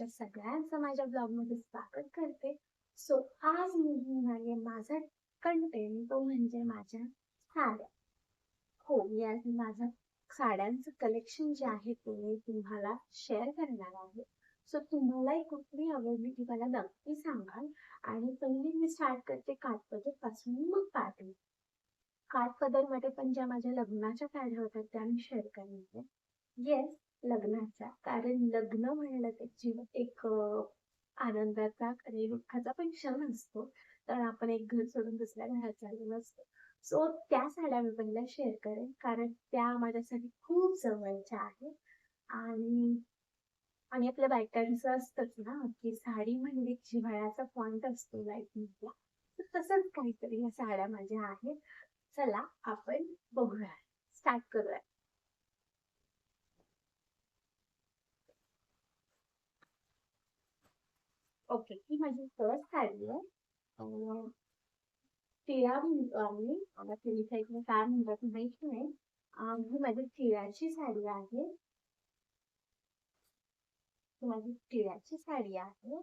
तुमच्या सगळ्यांचं माझ्या ब्लॉगमध्ये स्वागत करते. सो आज मी घेऊन आले माझा कंटेंट तो म्हणजे माझ्या साड्या. हो मी आज माझं साड्यांचं कलेक्शन जे आहे ते मी तुम्हाला शेअर करणार आहे. सो तुम्हालाही कुठली आवडली ती मला नक्की सांगाल आणि पहिली मी स्टार्ट करते काठपदरपासून मग पाठी काठपदरमध्ये पण ज्या माझ्या लग्नाच्या साड्या होत्या त्या मी शेअर करणार आहे. येस लग्नाचा. कारण लग्न म्हणलं की जीवन एक आनंदाचा आणि दुःखाचा पण क्षण असतो. तर आपण एक घर सोडून दुसऱ्या घरात चाललो असतो. सो त्या साड्या मी पहिल्या शेअर करेन. कारण त्या माझ्यासाठी खूप जवळच्या आहेत. आणि आणि आपल्या बायकांचं असतंच ना की साडी म्हणजे जिव्हाळ्याचा पॉइंट असतो लाईफ मधला तर तसंच काहीतरी या साड्या माझ्या आहेत. चला आपण बघूया. स्टार्ट करूया. ओके ही माझी फर्स्ट साडी आहे. अं, टिळा म्हणतो आम्ही आता तुम्ही काय म्हणतात माहीत नाही अं, ही माझी टिळाची साडी आहे. माझी टिळाची साडी आहे.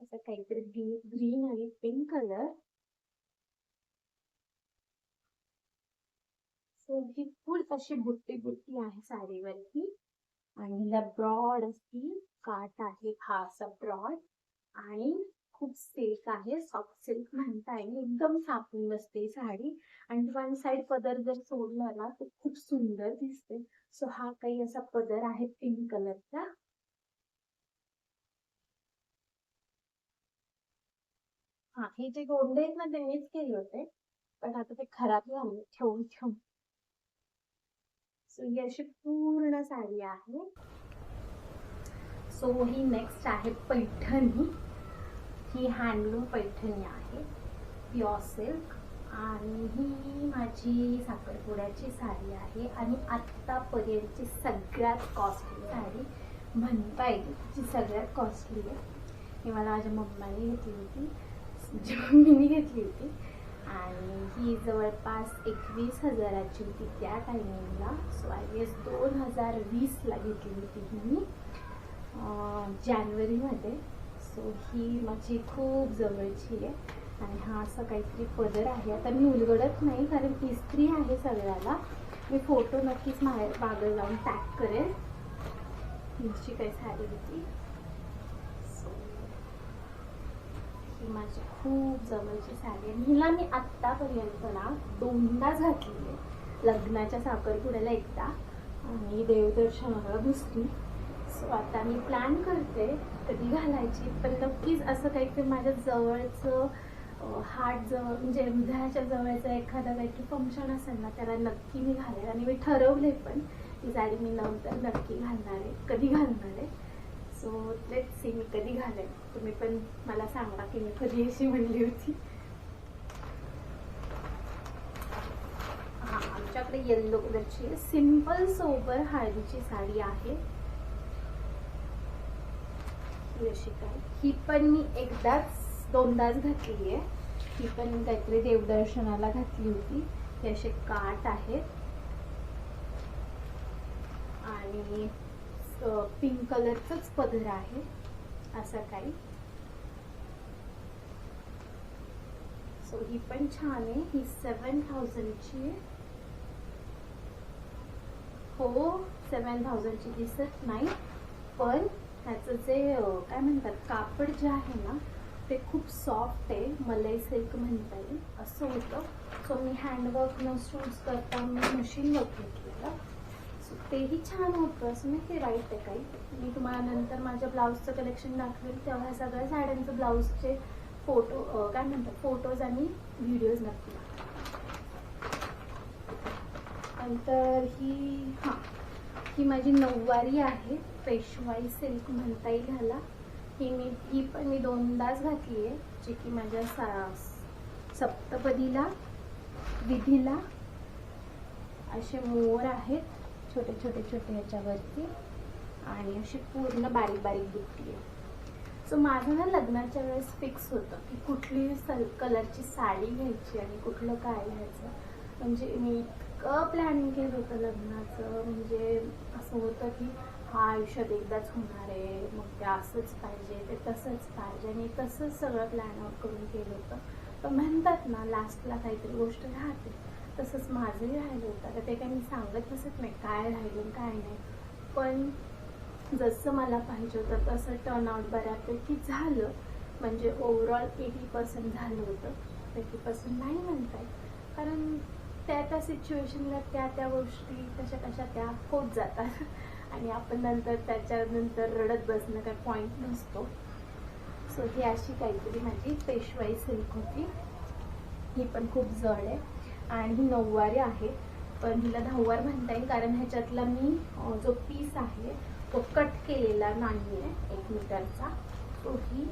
असं काहीतरी ग्रीन आणि पिंक कलर सो ही फुल अशी बुट्टी बुट्टी आहे साडीवरती. आणि हिला ब्रॉड अशी काट आहे हा असा ब्रॉड आणि खूप सिल्क आहे सॉफ्ट सिल्क म्हणता येईल. एकदम सापून बसते साडी. आणि वन साइड पदर जर सोडला ना तर खूप सुंदर दिसते. सो हा काही असा पदर आहे पिंक कलरचा हा हे जे गोंडे आहेत ना त्यांनीच केले होते. पण आता ते खराब झाले ठेवून ठेवून. सो ही अशी पूर्ण साडी आहे. सो ही नेक्स्ट आहे पैठणी. ही हँडलूम पैठणी आहे. प्युअर सिल्क आणि ही माझी साखरपुड्याची साडी आहे. आणि आत्तापर्यंतची सगळ्यात कॉस्टली साडी म्हणता येईल जी सगळ्यात कॉस्टली आहे. ही मला माझ्या मम्माने घेतली होती. जेव्हा मी घेतली होती. ही जवळपास एकवीस हजाराची होती त्या टायमिंगला सो आय गेस दोन हजार वीसला घेतली होती ही मी जानेवारीमध्ये. सो ही माझी खूप जवळची आहे. आणि हा असा काहीतरी पदर आहे. आता मी उलगडत नाही कारण इस्त्री आहे सगळ्याला. मी फोटो नक्कीच मागे मागं जाऊन टॅग करेन. हिची काही साडी होती सो ही माझी खूप जवळची साडी आहे. हिला मी आत्तापर्यंत ना दोनदाच घातली आहे. लग्नाच्या साखरपुड्याला एकदा आणि देवदर्शनाला दुसरी. सो आता मी प्लॅन करते कधी घालायची पण नक्कीच असं काहीतरी माझ्या जवळचं हार्ट जवळ म्हणजे हृदयाच्या जवळचं एखादं काहीतरी फंक्शन असेल ना त्याला नक्की मी घालेल. आणि मी ठरवले पण ही साडी मी नंतर नक्की घालणार आहे कधी घालणार आहे. सो लेट सी मी कधी घालेन. तुम्ही पण मला सांगा की मी कधी अशी म्हणली होती. हा आमच्याकडे येल्लो कलरची सिंपल सोबर हळदीची साडी आहे. ही अशी काय? ही पण मी एकदाच दोनदाच घातली आहे. ही पण काहीतरी देवदर्शनाला घातली होती. हे असे काठ आहेत आणि पिंक कलरचंच पदर आहे. असं काही. सो ही पण छान आहे. ही सेवन थाउजंडची आहे. हो सेवन थाउजंडची दिसत नाही. पण ह्याचं जे काय म्हणतात कापड जे आहे ना ते खूप सॉफ्ट आहे. मलाई सिल्क म्हणता येईल. असं होतं. सो मी हँडवर्क न शूज करता मी मशीन वर्क तेही छान होतं असं मी ते राईट आहे काही. मी तुम्हाला नंतर माझ्या ब्लाऊजचं कलेक्शन दाखवेल. तेव्हा ह्या सगळ्या साड्यांचं ब्लाऊजचे फोटो काय म्हणतात? फोटोज आणि व्हिडिओज नक्की. नंतर ही हां ही माझी नऊवारी आहे. पेशवाई सिल्क म्हणता येईल ह्याला. ही मी ही पण मी दोनदाच घातली आहे जी की माझ्या सा सप्तपदीला विधीला असे मोर आहेत. छोटे छोटे छोटे ह्याच्यावरती आणि अशी पूर्ण बारीक बारीक बुट्टी आहे. सो माझं ना लग्नाच्या वेळेस फिक्स होतं की कुठली सल कलरची साडी घ्यायची आणि कुठलं काय घ्यायचं. म्हणजे मी इतकं प्लॅनिंग केलं होतं लग्नाचं. म्हणजे असं होतं की हा आयुष्यात एकदाच होणार आहे. मग ते असंच पाहिजे ते तसंच पाहिजे आणि तसंच सगळं प्लॅन आउट करून केलं होतं. पण म्हणतात ना लास्टला काहीतरी गोष्ट राहते. तसंच माझंही राहिलं होतं. आता ते काही मी सांगत बसत नाही काय राहिलं काय नाही. पण जसं मला पाहिजे होतं तसं टर्नआउट बऱ्यापैकी झालं. म्हणजे ओव्हरऑल एटी पर्सेंट झालं होतं. एटी पर्सेंट नाही म्हणता येत कारण त्या त्या सिच्युएशनला त्या त्या गोष्टी कशा कशा त्या होत जातात. आणि आपण नंतर त्याच्यानंतर रडत बसणं काही पॉईंट नसतो. सो ही अशी काहीतरी माझी पेशवाई सिल्क होती. ही पण खूप जड आहे. आणि ही नऊवारी आहे. पण हिला दहावार म्हणता येईल कारण ह्याच्यातला मी जो पीस आहे तो कट केलेला नाही आहे एक मीटरचा. तो ही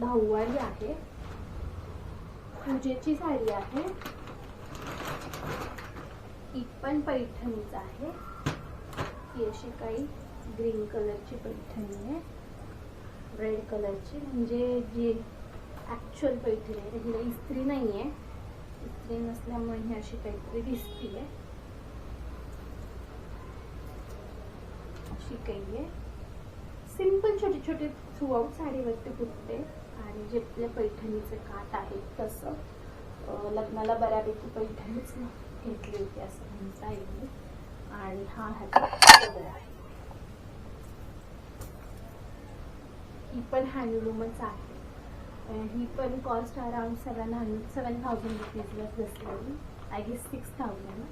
दहावारी आहे. पूजेची साडी आहे. ही पण पैठणीच आहे. ही अशी काही ग्रीन कलरची पैठणी आहे. रेड कलरची म्हणजे जी ॲक्च्युअल पैठणी आहे हिला इस्त्री नाही आहे इस्त्री नसल्यामुळे ही अशी काहीतरी दिसतीये. अशी काही आहे सिंपल छोटे छोटे थ्रूआउट साडीवरती कुठते आणि जे आपल्या पैठणीचे काट आहेत तसं लग्नाला बऱ्यापैकी पैठणीच घेतली होती असं म्हणता येईल. आणि हा ह्याचा आहे. ही पण हँडलूमच आहे. ही पण cost around seven hundred seven thousand रुपीजला बसलेली. आय गेस सिक्स थाउजंड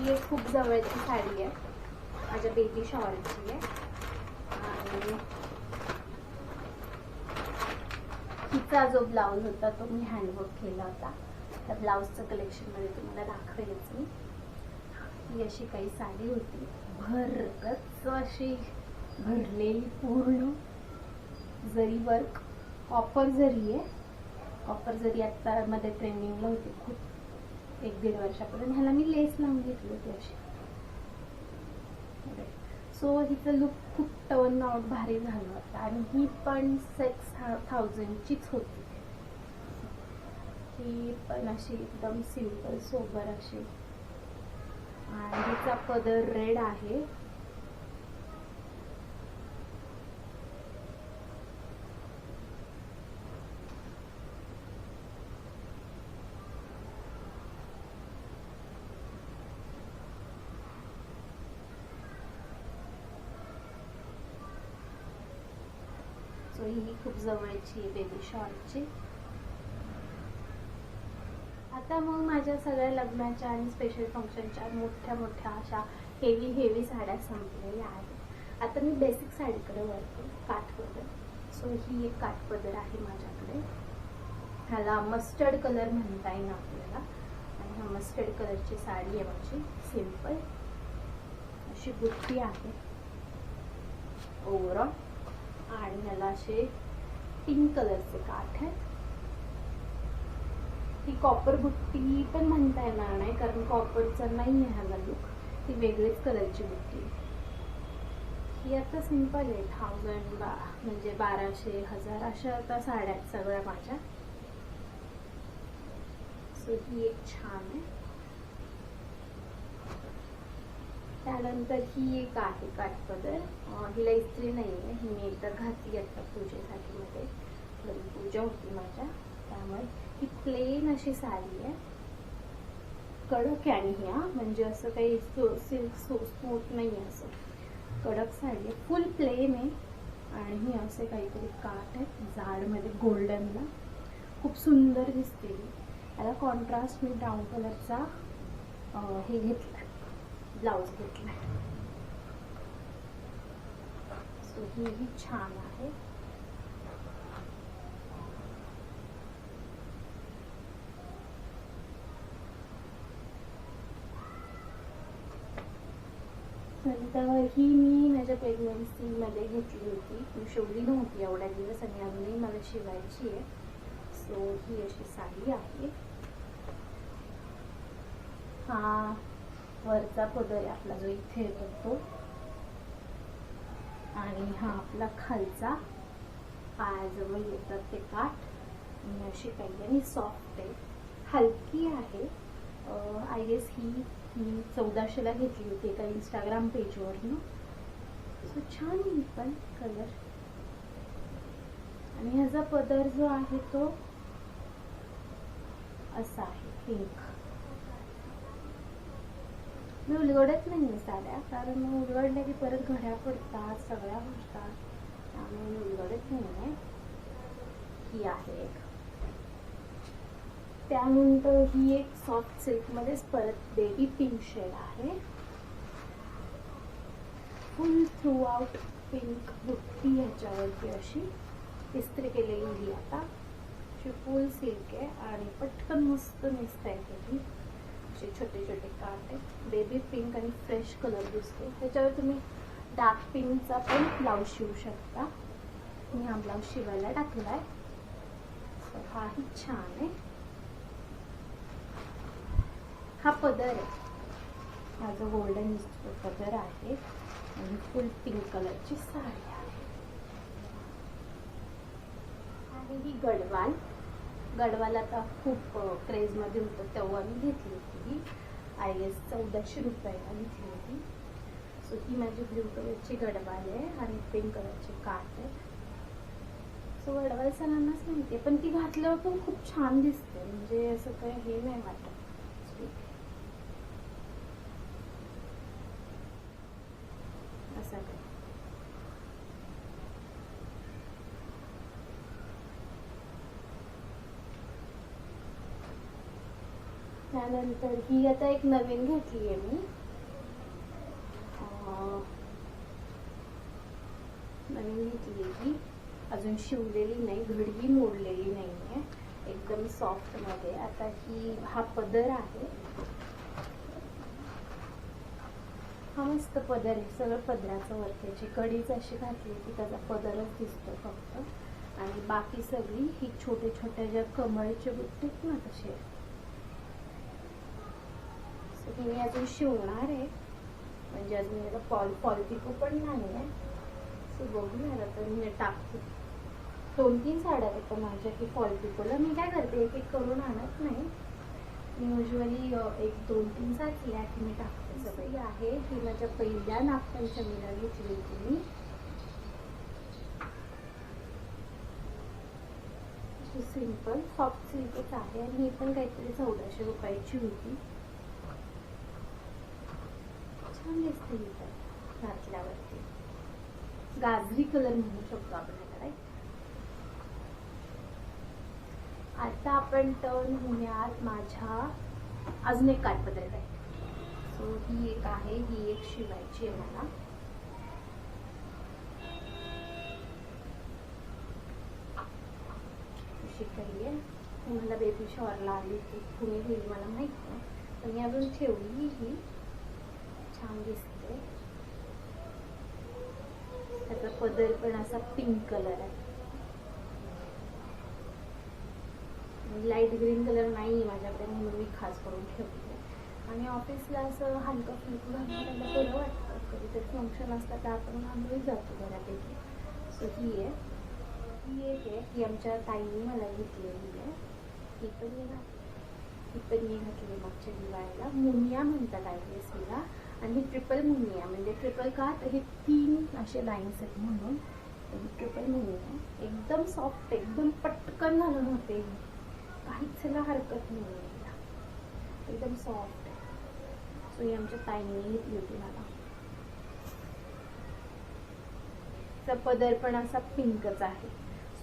ही. एक खूप जवळची साडी आहे. माझ्या बेबी शॉवरची आहे. आणि हिचा जो ब्लाऊज होता तो मी हँडवर्क केला होता. त्या ब्लाऊजचं कलेक्शनमध्ये तुम्हाला दाखवेलच मी. ही अशी काही साडी होती. भरच अशी भरलेली पूर्ण जरी वर्क कॉपर जरी आहे कॉपर जरी आत्ता मध्ये ट्रेंडिंगला होते खूप एक दीड वर्षापर्यंत ह्याला मी लेस लावून घेतली होती अशी. सो हिचं लुक खूप टर्न आउट भारी झालं होतं. आणि ही पण सिक्स थाउजंडचीच होती. ही पण अशी एकदम सिंपल सोबर अशी. आणि हिचा पदर रेड आहे सो ही खूप जवळची बेबी शॉर्टची आता मग माझ्या सगळ्या लग्नाच्या आणि स्पेशल फंक्शनच्या मोठ्या मोठ्या अशा हेवी हेवी साड्या संपलेल्या आहेत. आता मी बेसिक साडीकडे वळते काठपदर सो ही एक काठपदर आहे माझ्याकडे. ह्याला मस्टर्ड कलर म्हणता येईल आपल्याला. आणि ह्या मस्टर्ड कलरची साडी आहे माझी सिंपल अशी बुट्टी आहे. ओव्हरऑल आणि ह्याला असे पिंक कलरचे काठ आहेत. ही कॉपर बुट्टी पण म्हणता येणार नाही कारण कॉपरचा नाही आहे ह्याला लुक ती वेगळीच कलरची बुट्टी ही आता सिंपल आहे थाउजंड बा म्हणजे बाराशे हजार अशा आता साड्या आहेत सगळ्या माझ्या. सो ही एक छान आहे. त्यानंतर ही एक आहे काठपदर. हिला इस्त्री नाही आहे ही मी एकदा घातली आता पूजेसाठी मध्ये. घरी पूजा होती माझ्या. त्यामुळे ही प्लेन अशी साडी आहे. कडक आहे आणि ह्या. म्हणजे असं काही सिल्क स्मूथ नाही आहे असं. कडक साडी आहे. फुल प्लेन आहे. आणि ही असे काहीतरी काठ आहेत. जाडमध्ये गोल्डनला खूप सुंदर दिसते याला कॉन्ट्रास्ट मी ब्राऊन कलरचा हे घेतला. ब्लाऊज घेतला सो ही छान आहे. नंतर ही मी माझ्या प्रेग्नन्सीमध्ये घेतली होती. मी शिवली नव्हती एवढ्या दिवस आणि अजूनही मला शिवायची आहे. सो ही अशी साडी आहे. हा वरचा पदर आहे आपला जो इथे येतो तो आणि हा आपला खालचा पायाजवळ येतात ते काठ. आणि अशी काही आणि सॉफ्ट आहे. हलकी आहे. आय गेस ही मी चौदाशेला घेतली होती एका इंस्टाग्राम पेजवर ना सो छान आहे पण कलर आणि ह्याचा पदर जो आहे तो असा आहे पिंक मी उलगडत नाही साड्या कारण मग उलगडल्या की परत घड्या पडतात सगळ्या होतात त्यामुळे मी उलगडत नाही ही आहे एक. त्यानंतर ही एक सॉफ्ट सिल्कमध्येच परत बेबी पिंक शेड आहे. फुल थ्रू आउट पिंक बुट्टी ह्याच्यावरती अशी इस्त्री केलेली ही आता. अशी फुल सिल्क आहे आणि पटकन मस्त नेसता येते ही असे छोटे छोटे काट आहेत. बेबी पिंक आणि फ्रेश कलर दिसतो त्याच्यावर तुम्ही डार्क पिंकचा पण ब्लाऊज शिवू शकता. मी हा ब्लाऊज शिवायला टाकलाय. आहे हाही छान आहे. हा पदर आहे. हा जो गोल्डन पदर आहे. आणि फुल पिंक कलरची साडी आहे. आणि ही गडवाल. गडवाला आता खूप क्रेजमध्ये होतं. तेव्हा मी घेतली होती ही आय एस चौदाशे रुपयाला घेतली होती. सो ही माझी ब्ल्यू कलरची गडवाल आहे आणि पिंक कलरची काट आहे. सो गडवाल सणांनाच माहिती आहे. पण ती घातल्यावर पण खूप छान दिसते. म्हणजे असं काही हे नाही वाटत असं काय त्यानंतर ही आता एक नवीन घेतली आहे मी. नवीन घेतली आहे ही. अजून शिवलेली नाही घडगी मोडलेली नाही आहे एकदम सॉफ्टमध्ये. आता ही हा पदर आहे. हा मस्त पदर आहे. सगळं पदराचं वर त्याची कडीच अशी घातली की त्याचा पदरच दिसतो फक्त. आणि बाकी सगळी ही छोटे छोट्या ज्या कमळचे बुट्टे आहेत ना तसे मी अजून शिवणार आहे. म्हणजे अजून याला फॉल फॉल पण नाही आहे. सो बघू बघूया तर मी टाकते. दोन तीन साड्या आहेत तर माझ्या की फॉल पिकोला मी काय करते एक एक करून आणत नाही. मी युजली एक दोन तीन साचल्या की मी टाकते. सगळी आहे ही माझ्या पहिल्या नागपंचमीला घेतली होती मी. सिंपल सॉफ्ट सिल्कच आहे. आणि ही पण काहीतरी चौदाशे रुपयाची होती. छान दिसते ही घातल्यावरती गाजरी कलर म्हणू शकतो आपण याला आता आपण टर्न होण्यात माझ्या अजून एक काठपदर आहे. सो ही एक आहे ही एक शिवायची आहे मला. अशी काही आहे. मला बेबी शॉरला आली होती. कुणी गेली मला माहीत नाही. पण मी अजून ठेवली ही. छान दिसते. त्याचा पदर पण असा पिंक कलर आहे. लाइट ग्रीन कलर नाही माझ्याकडे म्हणून मी खास करून ठेवते. आणि ऑफिसला असं हलकं फुलकं घालण्याला बरं वाटतं. कधीतरी फंक्शन असतात तर आपण आम्ही जातो बऱ्यापैकी. सो ही आहे. ही एक आहे. ही आमच्या ताईने मला घेतलेली आहे. ही पण मी घातली. ही पण मी घातली मागच्या दिवाळीला. मुनिया म्हणतात आय एस हिला आणि ही ट्रिपल मुनिया म्हणजे ट्रिपल का तर हे तीन असे लाईन्स आहेत म्हणून. ट्रिपल मुनिया एकदम सॉफ्ट एकदम पटकन घालून होते. काहीच त्याला हरकत नाही. आहे एकदम सॉफ्ट आहे सो ही आमच्या ताईने घेतली होती मला. पदर पण असा पिंकच आहे.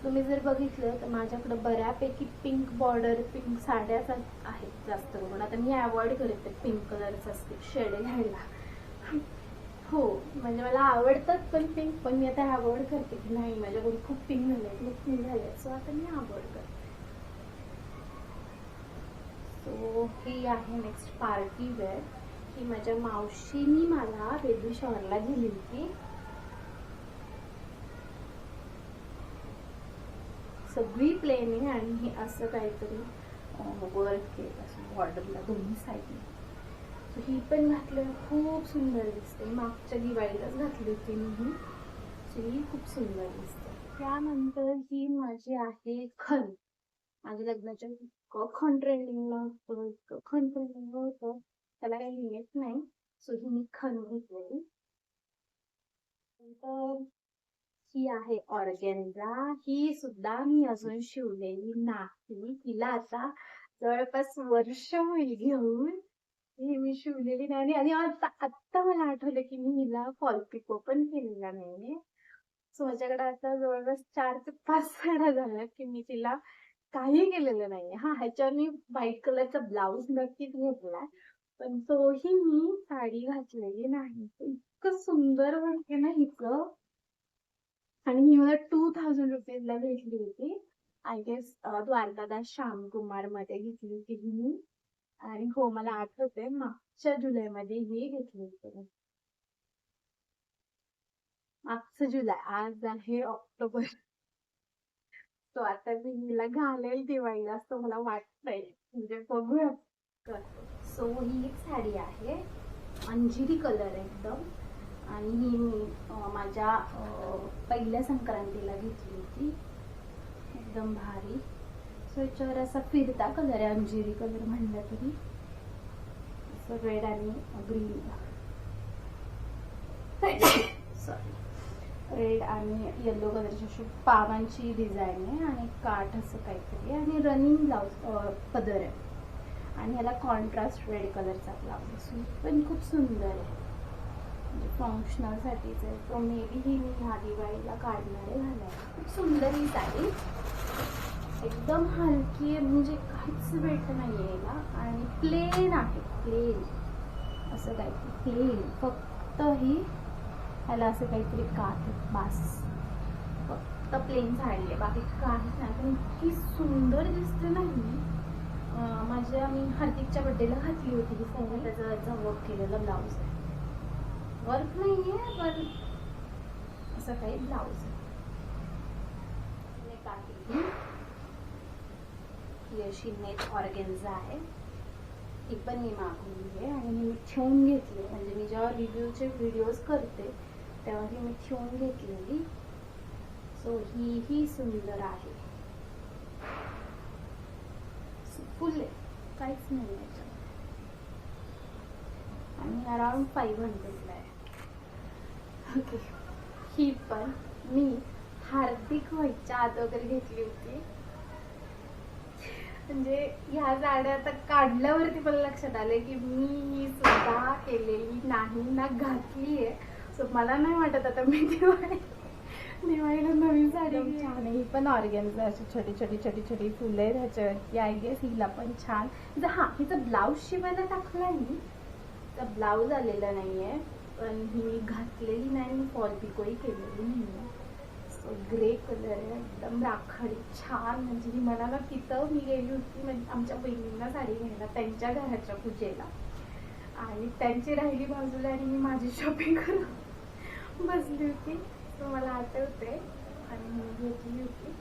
तुम्ही जर बघितलं तर माझ्याकडे बऱ्यापैकी पिंक बॉर्डर पिंक साड्याच आहेत जास्त करून. आता मी अवॉइड करते पिंक कलरचा शेड घ्यायला. हो म्हणजे मला आवडतात पण पिंक पण मी आता अवॉइड करते की नाही. माझ्याकडून खूप पिंक झाले खूप पिंक झाले. सो आता मी अवॉइड करते. सो ही आहे नेक्स्ट पार्टी वेअर ही माझ्या मावशीनी मला वेदू शॉरला दिली होती. सगळी प्लेन आहे आणि हे असं काहीतरी वर्क आहे असं बॉर्डरला दोन्ही साईडने ही पण घातलं खूप सुंदर दिसते मागच्या दिवाळीलाच घातली होती मी ही. ही खूप सुंदर दिसते त्यानंतर ही माझी आहे खण. माझ्या लग्नाच्या इतकं खण ट्रेंडिंगला होतं. इतकं खण ट्रेंडिंगला होतं त्याला काही लिमिट नाही. सो ही मी खण घेतलेली नंतर ही आहे ऑर्गेन्झा ही सुद्धा मी अजून शिवलेली नाही. तिला आता जवळपास वर्ष होईल घेऊन. ही मी शिवलेली नाही. आणि आता आत्ता मला आठवलं की मी हिला फॉल पिको पण केलेला नाहीये. सो माझ्याकडे आता जवळपास चार ते पाच साड्या झाल्या की मी तिला काही केलेलं नाहीये. हा ह्याच्यावर मी व्हाईट कलरचा ब्लाऊज नक्कीच घेतलाय. पण तोही मी साडी घातलेली नाही. इतकं सुंदर वाटते ना हिचं. आणि ही मला टू थाउजंड रुपीजला भेटली होती. आय गेस द्वारकादास श्यामकुमारमध्ये घेतली होती ही मी आणि हो मला आठवते मागच्या जुलैमध्ये ही घेतली होती मागचं जुलै आज आहे ऑक्टोबर. तो आता मी हिला घालेल दिवाळीला असं मला वाटतंय. म्हणजे बघूया. सो ही एक साडी आहे. अंजिरी कलर एकदम. आणि ही मी माझ्या पहिल्या संक्रांतीला घेतली होती. एकदम भारी. सो याच्यावर असा फिरता कलर आहे अंजिरी कलर म्हणलं तरी. असं रेड आणि ग्रीन सॉरी रेड आणि येलो कलरची अशी पावांची डिझाईन आहे आणि काठ असं काहीतरी आणि रनिंग ब्लाऊज पदर आहे. आणि ह्याला कॉन्ट्रास्ट रेड कलरचा ब्लाऊज असून पण खूप सुंदर आहे. फंक्शनलसाठीच आहे तो मे बी ही मी ह्या दिवाळीला काढणार आहे. घालायला खूप सुंदर ही साडी. एकदम हलकी आहे म्हणजे काहीच वेट नाही आहे याला. आणि प्लेन आहे प्लेन असं काहीतरी प्लेन फक्त ही ह्याला असं काहीतरी कात बास. फक्त प्लेन साडी आहे. बाकी काहीच नाही. पण इतकी सुंदर दिसते नाही माझ्या मी हार्दिकच्या बड्डेला घातली होती ही साडी त्याचा याचा वर्क केलेला ब्लाऊज आहे. वर्क नाही आहे पण असं काही ब्लाऊज ही. अशी नेट ऑर्गेन्झा आहे. ती पण मी मागवली आहे आणि मी ठेवून घेतली म्हणजे मी जेव्हा रिव्ह्यूचे व्हिडिओज करते तेव्हा ही मी ठेवून घेतलेली. सो ही ही सुंदर आहे. फुल आहे. काहीच नाही आहे याच्यात. आणि अराउंड फाईव्ह हंड्रेडला आहे. ओके ही पण मी हार्दिक व्हायच्या अगोदर घेतली होती. म्हणजे ह्या साड्या आता काढल्यावरती मला लक्षात आले की मी ही सुद्धा केलेली नाही ना घातली आहे. सो मला नाही वाटत आता मी दिवाळी दिवाळीला नवीन साडी. छान आहे. ही पण ऑर्गेन्झा अशी छोटी छोटी छोटी छोटी फुलं आहे ह्याच्यावरती. आय गेस हिला पण छान. हिचा हा हिचा ब्लाऊज शिवायला टाकलाय मी. तर ब्लाऊज आलेला नाहीये. पण ही मी घातलेली नाही मी फॉल पिकोही केलेली नाही सो ग्रे कलर आहे एकदम राखाडी छान. म्हणजे ही मला तिथं मी गेली होती म्हणजे आमच्या बहिणींना साडी घ्यायला त्यांच्या घराच्या पूजेला. आणि त्यांची राहिली बाजूला आणि मी माझी शॉपिंग करून बसली होती. सो मला आठवते. आणि मी घेतली होती.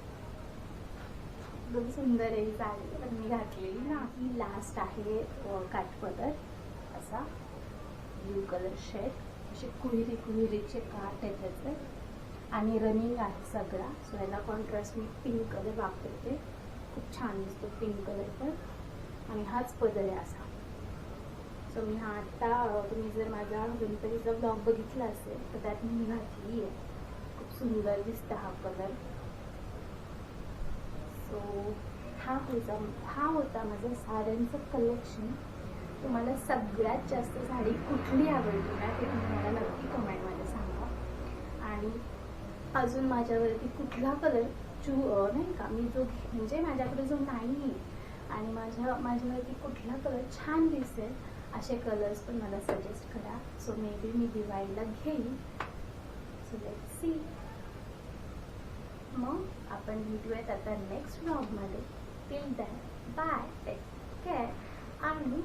एकदम सुंदर आहे ही साडी पण मी घातलेली नाही लास्ट आहे अ, काठपदर असा ब्लू कलर शेड असे कुहिरी कुहिरीचे काठ आहेत त्याचे आणि रनिंग आहे सगळा. सो याला कॉन्ट्रास्ट मी पिंक कलर वापरते. खूप छान दिसतो पिंक कलर पण. आणि हाच पदर आहे असा. सो मी हा आत्ता तुम्ही जर माझा गणपतीचा ब्लॉग बघितला असेल तर त्यात मी घातली आहे. खूप सुंदर दिसतं हा कलर सो हा होता हा होता माझं साड्यांचं कलेक्शन तुम्हाला सगळ्यात जास्त साडी कुठली आवडली ना ते तुम्ही मला नक्की कमेंटमध्ये सांगा. आणि अजून माझ्यावरती कुठला कलर चू नाही का मी जो घे- म्हणजे माझ्याकडे जो नाही आहे आणि माझ्या माझ्यावरती कुठला कलर छान दिसेल असे कलर्स पण मला सजेस्ट करा. सो मे बी मी दिवाळीला घेईन. सो लेट सी मग आपण भेटूयात आता नेक्स्ट ब्लॉगमध्ये till then bye take care आणि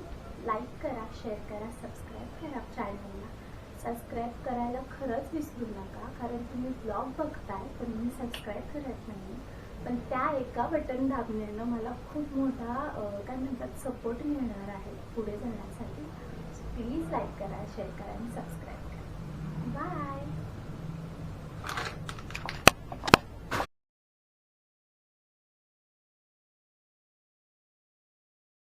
लाईक करा शेअर करा सबस्क्राईब करा चॅनलला सबस्क्राईब करायला खरंच विसरू नका कारण तुम्ही ब्लॉग बघताय पण मी सबस्क्राईब करत नाही पण त्या एका बटन दाबण्यानं मला खूप मोठा काय म्हणतात सपोर्ट मिळणार आहे पुढे जाण्यासाठी. प्लीज लाईक करा शेअर करा आणि सबस्क्राईब करा. बाय